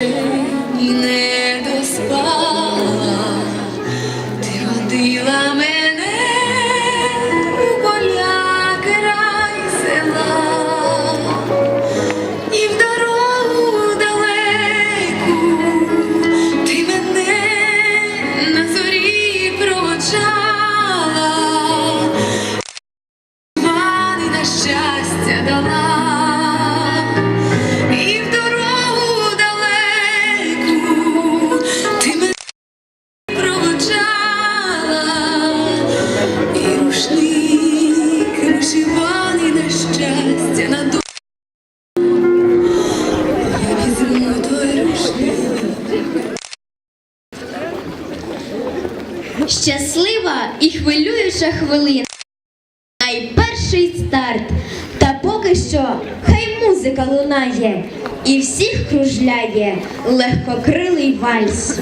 Ні щаслива і хвилююча хвилина. Найперший старт. Та поки що хай музика лунає і всіх кружляє легкокрилий вальс.